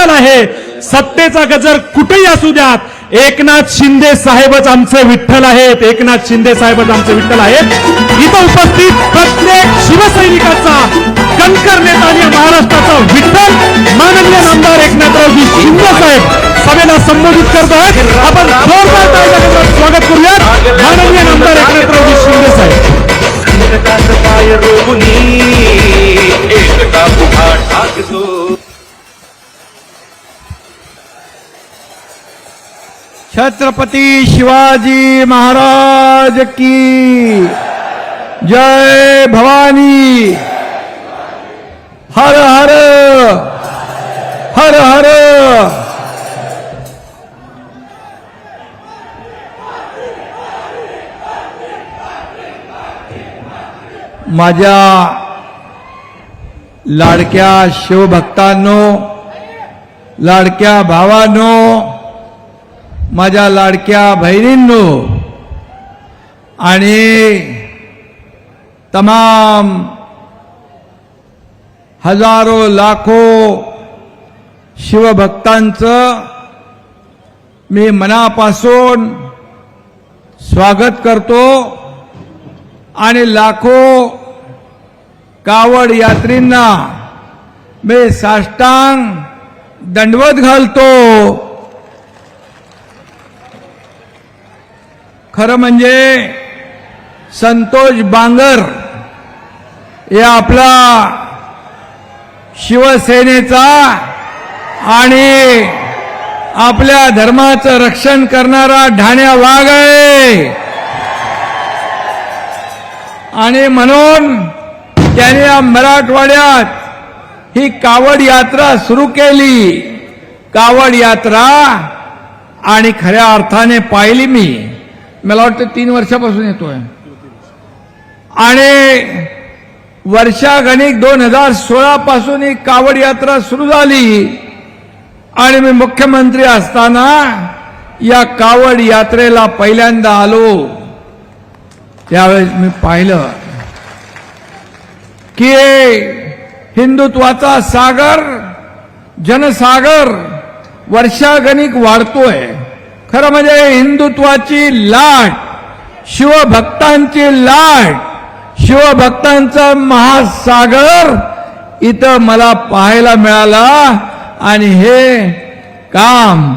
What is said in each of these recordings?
विठ्ठल आहे. सत्तेचा गजर कुठेही असू द्यात. एकनाथ शिंदे साहेबच आमचे विठ्ठल आहेत. एकनाथ शिंदे साहेबच आमचे विठ्ठल आहेत. इथं उपस्थित प्रत्येक शिवसैनिकाचा कणकर नेता आणि महाराष्ट्राचा विठ्ठल माननीय नामदार एकनाथरावजी शिंदे साहेब सभेला संबोधित करत आहेत. आपण जोरदार स्वागत करूयात. माननीय नामदार एकनाथरावजी शिंदे साहेब. संकटात पाय रोवनी एकटा पुढा टाकतो छत्रपती शिवाजी महाराज की। जय भवानी। हर हर। हर हर। माझ्या लाडक्या शिवभक्तांनो लाडक्या भावांनो माझ्या लाडक्या बहिणींनो आणि तमाम हजारो लाखो शिवभक्तांचं मी मनापासून स्वागत करतो आणि लाखो कावड यात्रींना मी साष्टांग दंडवत घालतो. खरं म्हणजे संतोष बांगर हे आपला शिवसेनेचा आणि आपल्या धर्माचं रक्षण करणारा ढाण्या वाघ आहे. आणि म्हणून त्याने या मराठवाड्यात ही कावड यात्रा सुरू केली. कावड यात्रा आणि खऱ्या अर्थाने पाहिली मी. मला वाटतं तीन वर्षापासून येतोय. आणि वर्षागणिक दोन हजार सोळा पासून ही कावड यात्रा सुरू झाली. आणि मी मुख्यमंत्री असताना या कावड यात्रेला पहिल्यांदा आलो. त्यावेळेस मी पाहिलं की हिंदुत्वाचा सागर जनसागर वर्षागणिक वाढतोय. खरं म्हणजे हिंदुत्वाची लाट शिवभक्तांची लाट शिवभक्तांचा महासागर इथं मला पाहायला मिळाला. आणि हे काम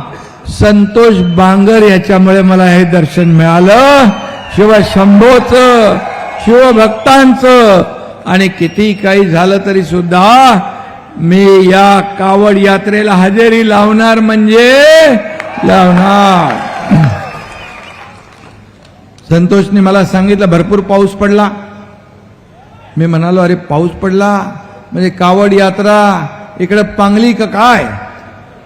संतोष बांगर याच्यामुळे मला हे दर्शन मिळालं. शिवशंभोचं शिवभक्तांचं आणि किती काही झालं तरी सुद्धा मी या कावड यात्रेला हजेरी लावणार म्हणजे लावणार. संतोषने मला सांगितलं भरपूर पाऊस पडला. मी म्हणालो अरे पाऊस पडला? म्हणजे कावड यात्रा? इकडे पांगली का काय?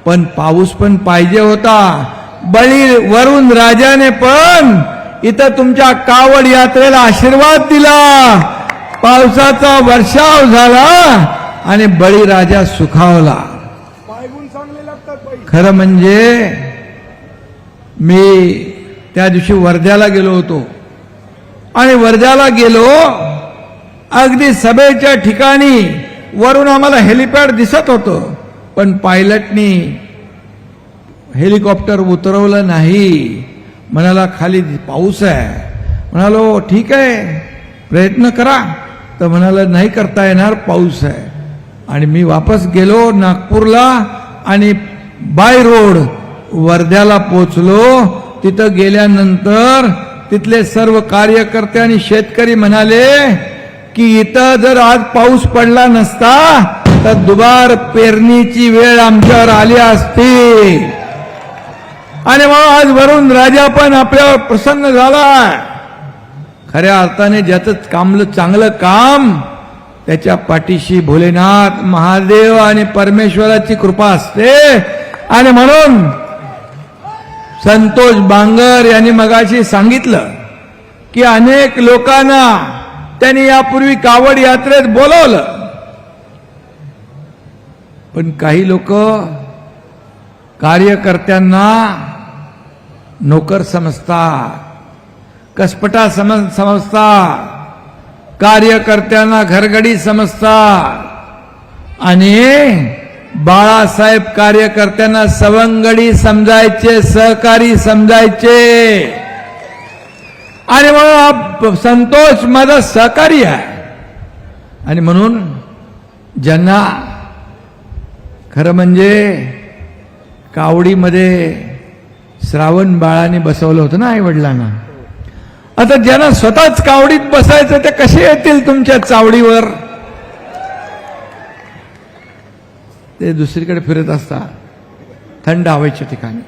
पण पाऊस पण पाहिजे होता. बळी वरून राजाने पण इथं तुमच्या कावड यात्रेला आशीर्वाद दिला. पावसाचा वर्षाव झाला आणि बळीराजा सुखावला. खरं म्हणजे मी त्या दिवशी वर्ध्याला गेलो होतो. आणि वर्ध्याला गेलो अगदी सभेच्या ठिकाणी वरून आम्हाला हेलिपॅड दिसत होतं. पण पायलटनी हेलिकॉप्टर उतरवलं नाही. म्हणाला खाली पाऊस आहे. म्हणालो ठीक आहे प्रयत्न करा. तर म्हणाला नाही करता येणार पाऊस आहे. आणि मी वापस गेलो नागपूरला आणि बाय रोड वर्ध्याला पोचलो तिथं गेल्यानंतर तिथले सर्व कार्यकर्ते आणि शेतकरी म्हणाले की इथं जर आज पाऊस पडला नसता तर दुबार पेरणीची वेळ आमच्यावर आली असती. आणि मग आज वरून राजा पण आपल्यावर प्रसन्न झाला. खऱ्या अर्थाने ज्याचं कामलं चांगलं काम त्याच्या पाठीशी भोलेनाथ महादेव आणि परमेश्वराची कृपा असते. आणि म्हणून संतोष बांगर यांनी मगाशी सांगितलं की अनेक लोकांना त्यांनी यापूर्वी कावड यात्रेत बोलवलं. पण काही लोक कार्यकर्त्यांना नोकर समजतात कसपटा सम समजतात कार्यकर्त्यांना घरगडी समजतात आणि बाळासाहेब कार्यकर्त्यांना सवंगडी समजायचे सहकारी समजायचे. आणि म्हणून संतोष माझा सहकारी आहे. आणि म्हणून ज्यांना खरं म्हणजे कावडीमध्ये श्रावण बाळाने बसवलं होतं ना आईवडिलांना. आता ज्यांना स्वतःच कावडीत बसायचं ते कसे येतील तुमच्या चावडीवर? ते दुसरीकडे फिरत असतात थंड हवेच्या ठिकाणी.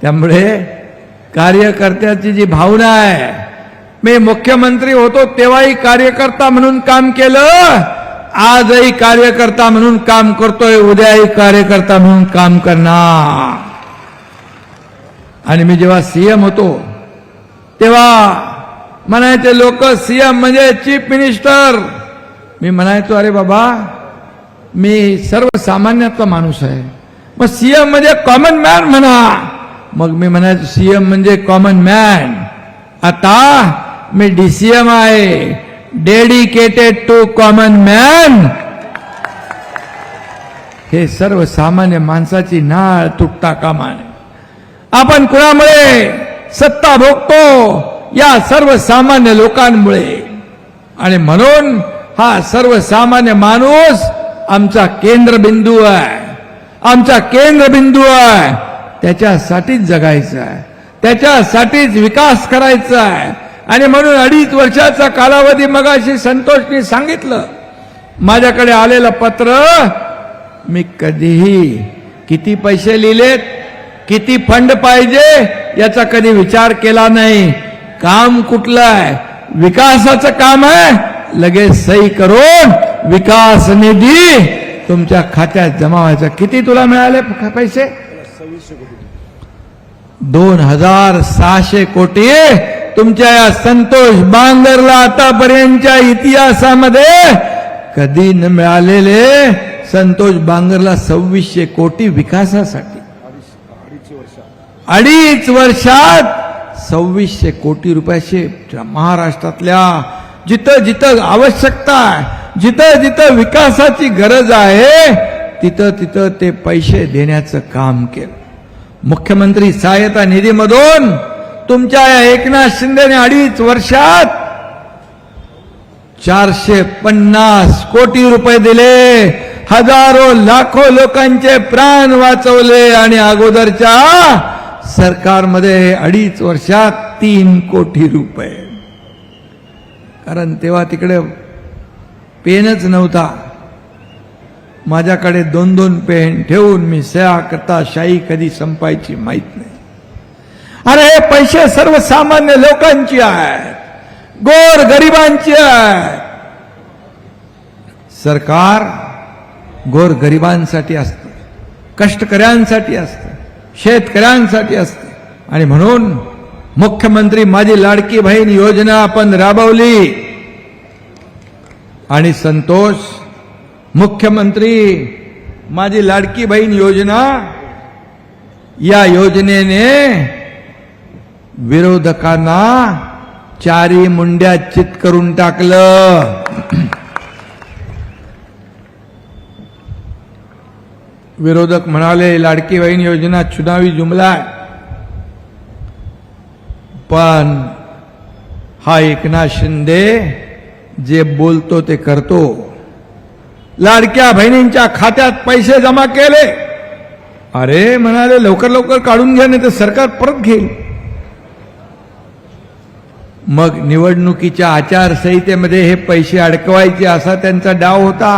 त्यामुळे कार्यकर्त्याची जी भावना आहे मी मुख्यमंत्री होतो तेव्हाही कार्यकर्ता म्हणून काम केलं आजही कार्यकर्ता म्हणून काम करतोय उद्याही कार्यकर्ता म्हणून काम करणार. आणि मी जेव्हा सीएम होतो तेव्हा म्हणायचे लोक सीएम म्हणजे चीफ मिनिस्टर. मी म्हणायचो अरे बाबा मी सर्वसामान्यातला माणूस आहे. मग सीएम म्हणजे कॉमन मॅन म्हणा. मग मी म्हणायचो सीएम म्हणजे कॉमन मॅन आता मी डीसीएम आहे. डेडिकेटेड टू कॉमन मॅन हे सर्वसामान्य माणसाची नाळ तुटता कामा आपण कुणामुळे सत्ता भोगतो? या सर्वसामान्य लोकांमुळे. आणि म्हणून हा सर्वसामान्य माणूस आमचा केंद्रबिंदू आहे. आमचा केंद्रबिंदू आहे. त्याच्यासाठीच जगायचं आहे. त्याच्यासाठीच विकास करायचा आहे. आणि म्हणून अडीच वर्षाचा कालावधी मगाशी संतोषनी सांगितलं. माझ्याकडे आलेलं पत्र मी कधीही किती पैसे लिहिलेत किती फंड पाहिजे याचा कधी विचार केला नाही. काम कुठलं आहे? विकासाचं काम आहे. लगेच सही करून विकास निधी तुमच्या खात्यात जमा व्हायचा. किती तुला मिळाले पैसे? दोन हजार सहाशे कोटी. तुमच्या या संतोष बांगरला आतापर्यंतच्या इतिहासामध्ये कधी न मिळालेले संतोष बांगरला सव्वीसशे कोटी विकासासाठी. अडीच वर्षात सव्वीसशे कोटी रुपयाचे महाराष्ट्रातल्या जिथं जिथं आवश्यकता आहे जिथं जिथं विकासाची गरज आहे तिथं तिथं ते पैसे देण्याचं काम केलं. मुख्यमंत्री सहायता निधीमधून तुमच्या या एकनाथ शिंदेने अडीच वर्षात चारशे पन्नास कोटी रुपये दिले हजारो लाखो लोकांचे प्राण वाचवले आणि अगोदरच्या सरकारमध्ये अडीच वर्षात तीन कोटी रुपये. कारण तेव्हा तिकडे पेनच नव्हता. माझ्याकडे दोन दोन पेन ठेवून मी सया करता शाही कधी संपायची माहीत नाही. अरे हे पैसे सर्वसामान्य लोकांची आहेत. गोर गरिबांची आहेत. सरकार गोर गरिबांसाठी असतं कष्टकऱ्यांसाठी असतं शेतकऱ्यांसाठी असतं. आणि म्हणून मुख्यमंत्री माझी लाडकी बहीण योजना आपण राबवली. आणि संतोष मुख्यमंत्री माझी लाडकी बहीण योजना या योजनेने विरोधकांना चारी मुंड्या चित करून टाकलं विरोधक म्हणाले लाडकी बहीण योजना चुनावी जुमला आहे. पण हा एकनाथ शिंदे जे बोलतो ते करतो. लाडक्या बहिणींच्या खात्यात पैसे जमा केले. अरे म्हणाले लवकर लवकर काढून घ्या नाही तर सरकार परत घेईल. मग निवडणुकीच्या आचारसंहितेमध्ये हे पैसे अडकवायचे असा त्यांचा डाव होता.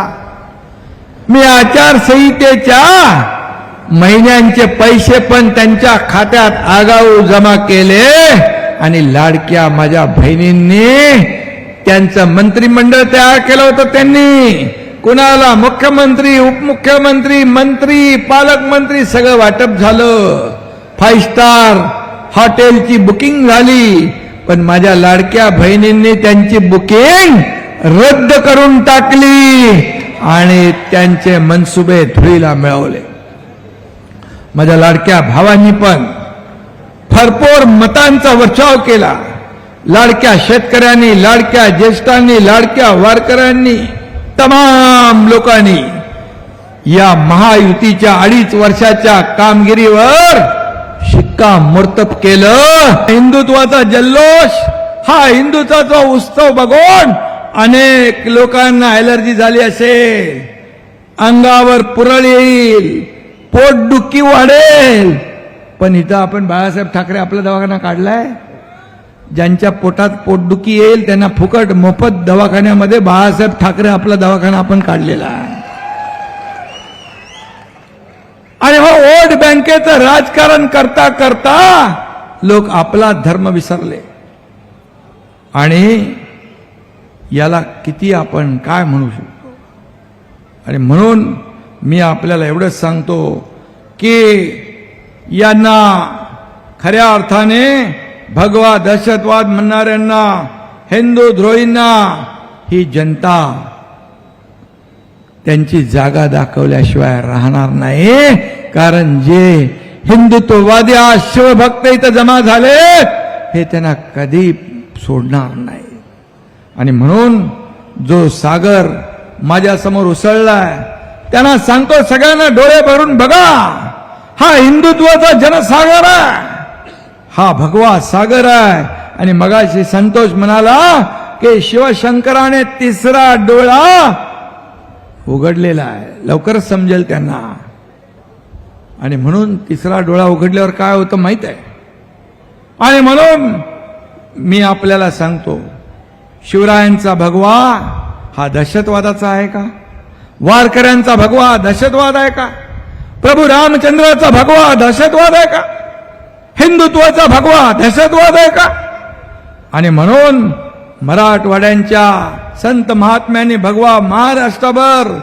मी आचारसंहितेच्या महिन्यांचे पैसे पण त्यांच्या खात्यात आगाऊ जमा केले आणि लाडक्या माझ्या बहिणींनी त्यांचं मंत्रिमंडळ तयार केलं होतं त्यांनी. कुणाला मुख्यमंत्री उपमुख्यमंत्री मंत्री पालकमंत्री सगळं वाटप झालं. फाईव्ह स्टार हॉटेलची बुकिंग झाली. पण माझ्या लाडक्या बहिणींनी त्यांची बुकिंग रद्द करून टाकली आणि त्यांचे मनसुबे धुळीला मिळवले. माझ्या लाडक्या भावांनी पण भरपूर मतांचा वर्षाव केला. लाडक्या शेतकऱ्यांनी लाडक्या ज्येष्ठांनी लाडक्या वारकऱ्यांनी तमाम लोकांनी या महायुतीच्या अडीच वर्षाच्या कामगिरीवर शिक्का मोर्तब केलं. हिंदुत्वाचा जल्लोष हा हिंदुत्वाचा उत्सव बघून अनेक लोकांना एलर्जी झाली असेल अंगावर पुरळ येईल पोटदुखी वाढेल. पण इथं आपण बाळासाहेब ठाकरे आपला दवाखाना काढलाय? ज्यांच्या पोटात पोटदुखी येईल त्यांना फुकट मोफत दवाखान्यामध्ये बाळासाहेब ठाकरे आपला दवाखाना आपण काढलेला आहे. आणि हो वोट बँकेचं राजकारण करता करता लोक आपला धर्म विसरले. आणि याला किती आपण काय म्हणू शकतो? आणि म्हणून मी आपल्याला एवढंच सांगतो की यांना खऱ्या अर्थाने भगवा दहशतवाद म्हणणाऱ्यांना हिंदू द्रोहींना ही जनता त्यांची जागा दाखवल्याशिवाय राहणार नाही. कारण जे हिंदुत्ववादी आज शिवभक्त इथं जमा झाले हे त्यांना कधी सोडणार नाही. आणि म्हणून जो सागर माझ्यासमोर उसळलाय त्यांना सांगतो सगळ्यांना डोळे भरून बघा हा हिंदुत्वाचा जनसागर आहे. हा भगवा सागर आहे. आणि मगाशी संतोष म्हणाला की शिवशंकराने तिसरा डोळा उघडलेला आहे. लवकरच समजेल त्यांना. आणि म्हणून तिसरा डोळा उघडल्यावर काय होतं माहीत आहे? आणि म्हणून मी आपल्याला सांगतो शिवरायांचा भगवा हा दहशतवादाचा आहे का? वारकऱ्यांचा भगवा दहशतवाद आहे का? प्रभू रामचंद्राचा भगवा दहशतवाद आहे का? हिंदुत्वाचा भगवा दहशतवाद आहे का? आणि म्हणून मराठवाड्यांच्या संत महात्म्यांनी भगवा महाराष्ट्रभर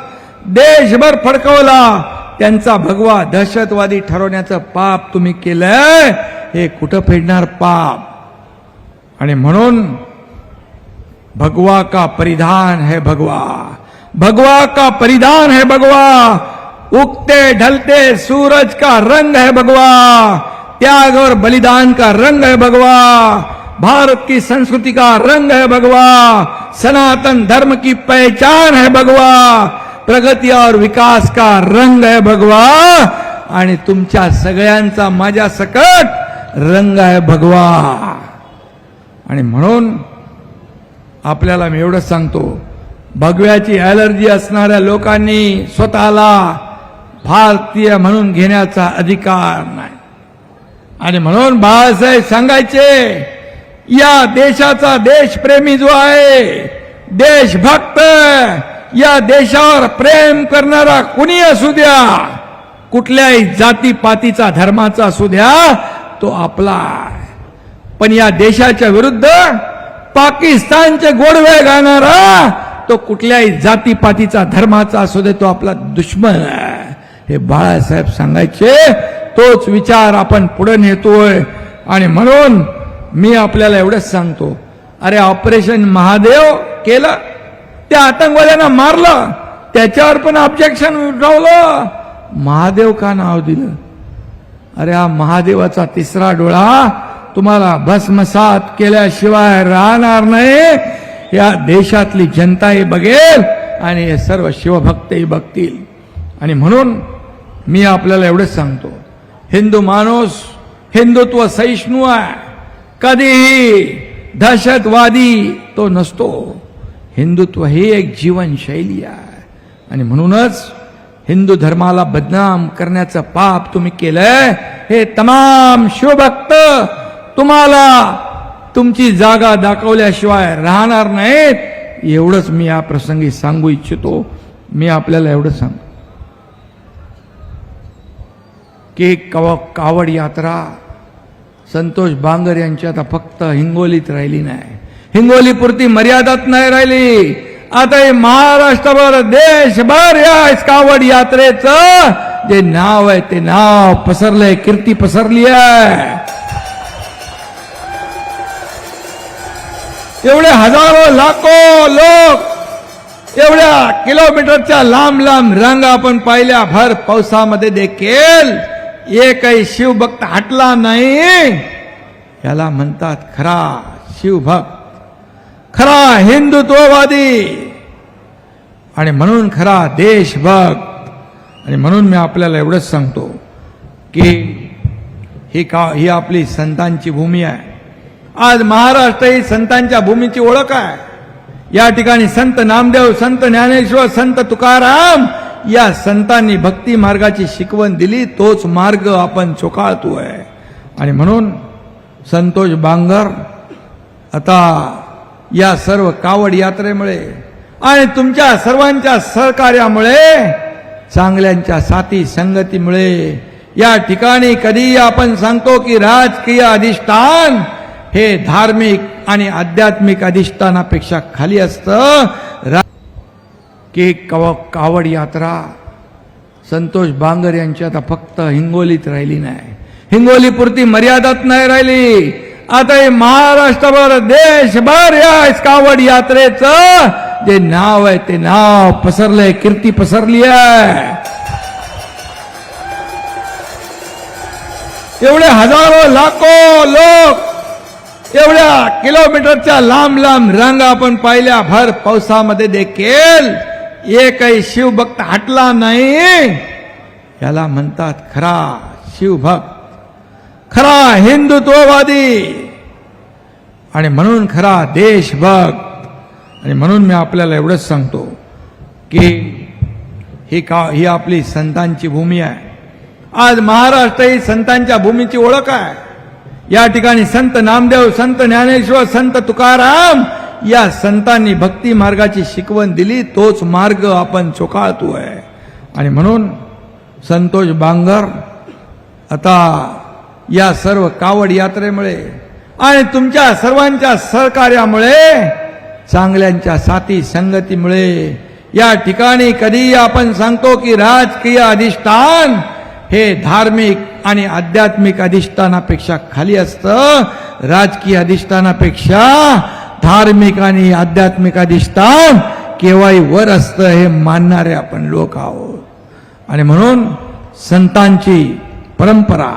देशभर फडकवला. त्यांचा भगवा दहशतवादी ठरवण्याचं पाप तुम्ही केलंय हे कुठं फेडणार पाप? आणि म्हणून भगवा का परिधान है भगवा? भगवा का परिधान है भगवा? उगते ढलते सूरज का रंग है भगवा? त्याग और बलिदान का रंग है भगवा। भारत की संस्कृति का रंग है भगवा। सनातन धर्म की पहचान है भगवा। प्रगती और विकास का रंग है भगवा। आणि तुमच्या सगळ्यांचा माझ्या सकट रंग आहे भगवा। आणि म्हणून आपल्याला मी एवढंच सांगतो भगव्याची ॲलर्जी असणाऱ्या लोकांनी स्वतःला भारतीय म्हणून घेण्याचा अधिकार नाही. आणि म्हणून बाळासाहेब सांगायचे या देशाचा देशप्रेमी जो आहे देशभक्त या देशावर प्रेम करणारा कुणी असू द्या कुठल्याही जातीपातीचा धर्माचा असू द्या तो आपला पण या देशाच्या विरुद्ध पाकिस्तानचे गोडवे गाणारा तो कुठल्याही जातीपातीचा धर्माचा असू दे तो आपला दुश्मन आहे. हे बाळासाहेब सांगायचे तोच विचार आपण पुढे नेतोय. आणि म्हणून मी आपल्याला एवढंच सांगतो. अरे ऑपरेशन महादेव केलं. त्या आतंकवाद्यांना मारलं. त्याच्यावर पण ऑब्जेक्शन उठवलं. महादेव का नाव दिलं? अरे हा महादेवाचा तिसरा डोळा तुम्हाला भस्मसात केल्याशिवाय राहणार नाही. या देशातली जनताही बघेल आणि हे सर्व शिवभक्तही बघतील. आणि म्हणून मी आपल्याला एवढंच सांगतो. हिंदू माणूस हिंदुत्व सहिष्णू आहे. कधीही दहशतवादी तो नसतो. हिंदुत्व ही एक जीवनशैली आहे. आणि म्हणूनच हिंदू धर्माला बदनाम करण्याचं पाप तुम्ही केलंय हे तमाम शिवभक्त तुम्हाला तुमची जागा दाखवल्याशिवाय राहणार नाहीत. एवढंच मी या प्रसंगी सांगू इच्छितो. मी आपल्याला एवढं सांगतो. की कव कावड यात्रा संतोष बांगर यांची आता फक्त हिंगोलीत राहिली नाही. हिंगोली पुरती मर्यादात नाही राहिली. आता हे महाराष्ट्रभर देशभर या कावड यात्रेचं जे नाव आहे ते नाव पसरलंय कीर्ती पसरली आहे. एवढे हजारो लाखो लोक एवढ्या किलोमीटरच्या लांब लांब रांगा आपण पाहिल्या. भर पावसामध्ये देखील एकही शिवभक्त हटला नाही. याला म्हणतात खरा शिवभक्त. खरा हिंदुत्ववादी. आणि म्हणून खरा देशभक्त. आणि म्हणून मी आपल्याला एवढंच सांगतो की ही का ही आपली संतांची भूमी आहे. आज महाराष्ट्र ही संतांच्या भूमीची ओळख आहे. या ठिकाणी संत नामदेव संत ज्ञानेश्वर संत तुकाराम या संतांनी भक्ती मार्गाची शिकवण दिली तोच मार्ग आपण चोकाळतोय आणि म्हणून संतोष बांगर आता या सर्व कावड यात्रेमुळे आणि तुमच्या सर्वांच्या सहकार्यामुळे चांगल्यांच्या साथी संगतीमुळे या ठिकाणी कधी आपण सांगतो की राजकीय अधिष्ठान हे धार्मिक आणि आध्यात्मिक अधिष्ठानापेक्षा खाली असतं. की कव कावड यात्रा संतोष बांगर यांची आता फक्त हिंगोलीत राहिली नाही. हिंगोलीपुरती मर्यादात नाही राहिली. आता हे महाराष्ट्रभर देशभर या कावड यात्रेचं जे नाव आहे ते नाव पसरलंय कीर्ती पसरली आहे एवढे हजारो लाखो लोक एवढ्या किलोमीटरच्या लांब लांब रांगा आपण पाहिल्या. भर पावसामध्ये देखील एकही शिवभक्त हटला नाही. याला म्हणतात खरा शिवभक्त. खरा हिंदुत्ववादी. आणि म्हणून खरा देशभक्त. आणि म्हणून मी आपल्याला एवढंच सांगतो की ही का ही आपली संतांची भूमी आहे. आज महाराष्ट्र ही संतांच्या भूमीची ओळख आहे. या ठिकाणी संत नामदेव संत ज्ञानेश्वर संत तुकाराम या संतांनी भक्ती मार्गाची शिकवण दिली तोच मार्ग आपण चोकाळतोय आणि म्हणून संतोष बांगर आता या सर्व कावड यात्रेमुळे आणि तुमच्या सर्वांच्या सहकार्यामुळे चांगल्यांच्या साथी संगतीमुळे या ठिकाणी कधी आपण सांगतो की राजकीय अधिष्ठान हे धार्मिक आणि आध्यात्मिक अधिष्ठानापेक्षा खाली असतं. राजकीय अधिष्ठानापेक्षा धार्मिक आणि आध्यात्मिक अधिष्ठान केव्हाही वर असतं हे मानणारे आपण लोक आहोत. आणि म्हणून संतांची परंपरा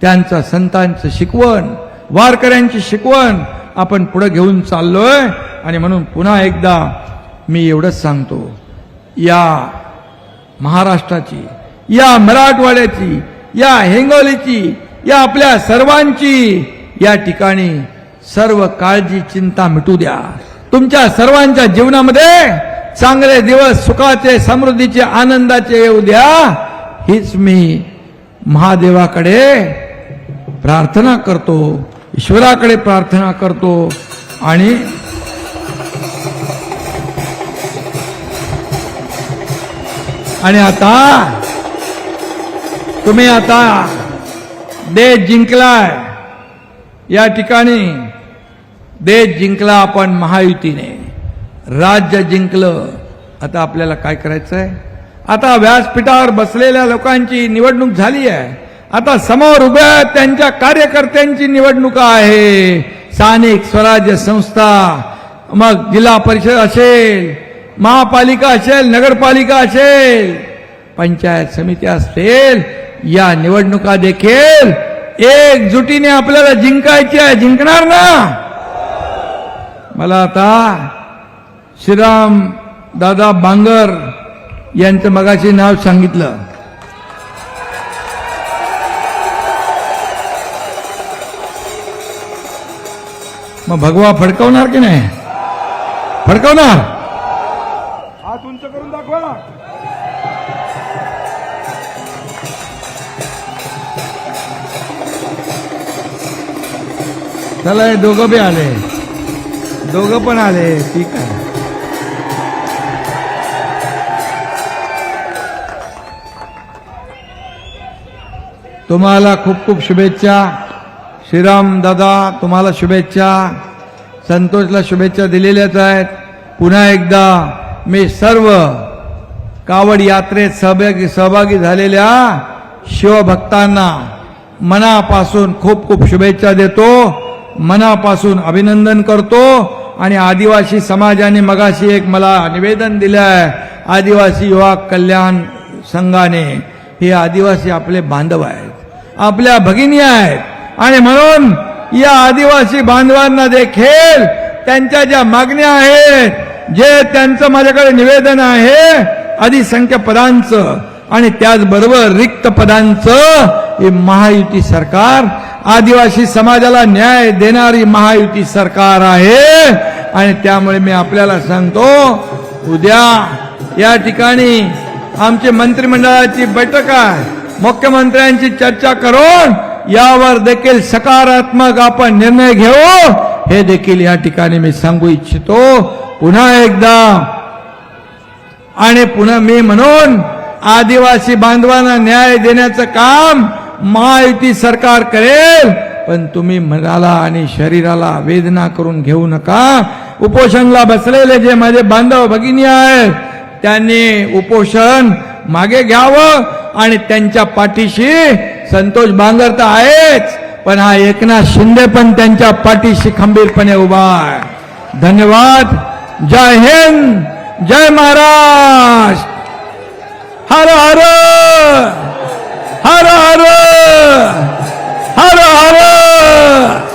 त्यांचं संतांचं शिकवण वारकऱ्यांची शिकवण आपण पुढे घेऊन चाललोय. आणि म्हणून पुन्हा एकदा मी एवढंच सांगतो या महाराष्ट्राची या मराठवाड्याची या हिंगोलीची या आपल्या सर्वांची या ठिकाणी सर्व काळजी चिंता मिटू द्या. तुमच्या सर्वांच्या जीवनामध्ये चांगले दिवस सुखाचे समृद्धीचे आनंदाचे येऊ द्या. हीच मी महादेवाकडे प्रार्थना करतो ईश्वराकडे प्रार्थना करतो आणि आणि आता तुम्ही आता देश जिंकलाय. या ठिकाणी देश जिंकला आपण महायुतीने. राज्य जिंकलं. आता आपल्याला काय करायचं आहे आता व्यासपीठावर बसलेल्या लोकांची निवडणूक झाली आहे. आता समोर उभ्या त्यांच्या कार्यकर्त्यांची निवडणुका आहे. स्थानिक स्वराज्य संस्था मग जिल्हा परिषद असेल महापालिका असेल नगरपालिका असेल पंचायत समिती असतील या निवडणुका देखील एकजुटीने आपल्याला जिंकायची आहे. जिंकणार ना? मला आता श्रीराम दादा बांगर यांचं मगाशी नाव सांगितलं. मग भगवा फडकवणार की नाही? फडकवणार? चला हे दोघं बी आले. दोघं पण आले. ठीक आहे. तुम्हाला खूप खूप शुभेच्छा. श्रीराम दादा तुम्हाला शुभेच्छा. संतोषला शुभेच्छा दिलेल्याच आहेत. पुन्हा एकदा मी सर्व कावड यात्रेत सहभागी सहभागी झालेल्या शिवभक्तांना मनापासून खूप खूप शुभेच्छा देतो. मनापासून अभिनंदन करतो आणि आदिवासी समाजाने मगाशी एक मला निवेदन दिलं आहे आदिवासी युवा कल्याण संघाने. हे आदिवासी आपले बांधव आहेत आपल्या भगिनी आहेत. आणि म्हणून या आदिवासी बांधवांना देखील त्यांच्या ज्या मागण्या आहेत जे त्यांचं माझ्याकडे निवेदन आहे अधिसंख्य पदांचं आणि त्याचबरोबर रिक्त पदांचं हे महायुती सरकार आदिवासी समाजाला न्याय देणारी महायुती सरकार आहे. आणि त्यामुळे मी आपल्याला सांगतो उद्या या ठिकाणी आमची मंत्रिमंडळाची बैठक आहे. मुख्यमंत्र्यांची चर्चा करून यावर देखील सकारात्मक आपण निर्णय घेऊ. हे देखील या ठिकाणी मी सांगू इच्छितो. पुन्हा एकदा आणि पुन्हा मी म्हणून आदिवासी बांधवांना न्याय देण्याचं काम महायुती सरकार करेल पण तुम्ही मनाला आणि शरीराला वेदना करून घेऊ नका. उपोषणला बसलेले जे माझे बांधव भगिनी आहेत त्यांनी उपोषण मागे घ्यावं आणि त्यांच्या पाठीशी संतोष बांगर तर आहेच पण हा एकनाथ शिंदे पण त्यांच्या पाठीशी खंबीरपणे उभा आहे. धन्यवाद. जय हिंद. जय महाराष्ट्र. हर हर. हर हर हर हर।